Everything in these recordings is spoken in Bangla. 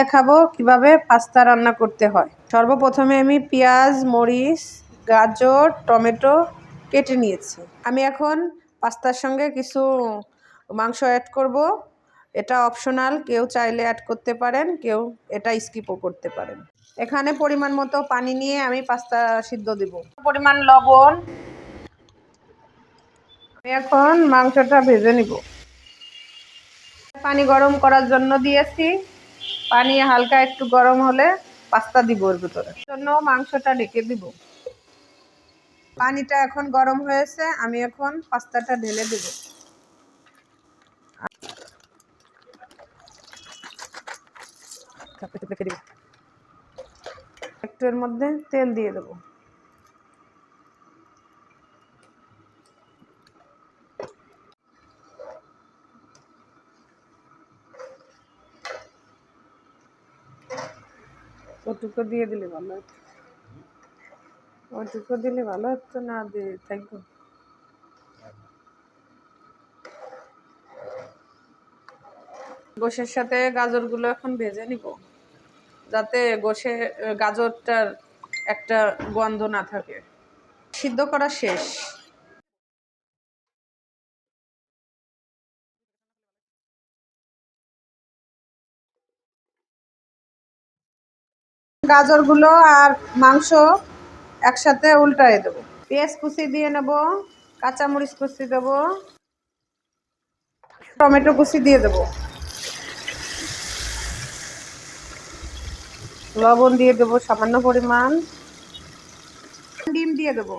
দেখাবো কীভাবে পাস্তা রান্না করতে হয়। সর্বপ্রথমে আমি পেঁয়াজ, মরিচ, গাজর, টমেটো কেটে নিয়েছি। আমি এখন পাস্তার সঙ্গে কিছু মাংস অ্যাড করব। এটা অপশনাল কেউ চাইলে অ্যাড করতে পারেন, কেউ এটা স্কিপও করতে পারেন। এখানে পরিমাণ মতো পানি নিয়ে আমি পাস্তা সিদ্ধ দিব। পরিমাণ লবণ। আমি এখন মাংসটা ভেজে নিব। পানি গরম করার জন্য দিয়েছি। পানি হালকা একটু গরম হলে পাস্তা দিব ওর ভিতরে। জন্য মাংসটা ঢেকে দিব। পানিটা এখন গরম হয়েছে, আমি এখন পাস্তাটা ঢেলে দেব। একটু এর মধ্যে তেল দিয়ে দেবো। ওটুকু দিয়ে দিলে ভালো হতো? ওটুকু দিলে ভালো হতো না দিয়ে থাকব গোশের সাথে গাজরগুলো এখন ভেজে নিব, যাতে গোশে গাজরটার একটা গন্ধ না থাকে। সিদ্ধ করা শেষ। গাজরগুলো আর মাংস একসাথে উল্টায় দেবো। পেঁয়াজ কুচি দিয়ে নেব, কাঁচামরিচ কুচি দেবো, টমেটো কুচি দিয়ে দেবো। লবণ দিয়ে দেবো সামান্য পরিমাণ। ডিম দিয়ে দেবো।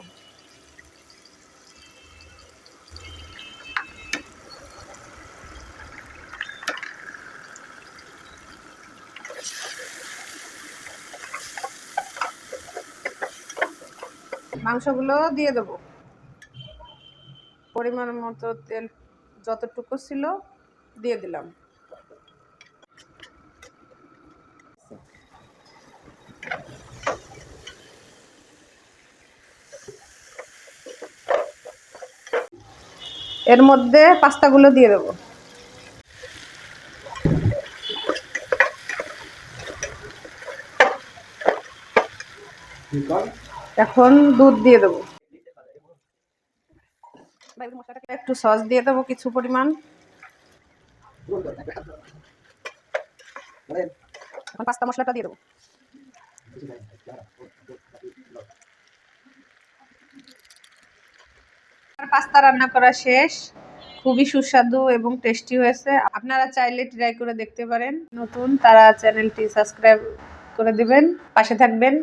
মাংসগুলো দিয়ে দেবো। পরিমাণ মতো তেল যতটুকু ছিল দিয়ে দিলাম। এর মধ্যে পাস্তাগুলো দিয়ে দেবো। এখন দুধ দিয়ে দেবো। একটু সস দিয়ে দেবো কিছু পরিমাণ। এখন পাস্তা মশলাটা দিয়ে দেবো। পাস্তা রান্না করা শেষ। খুবই সুস্বাদু এবং টেস্টি হয়েছে। আপনারা চাইলে ট্রাই করে দেখতে পারেন। নতুন তারা চ্যানেলটি সাবস্ক্রাইব করে দিবেন। পাশে থাকবেন।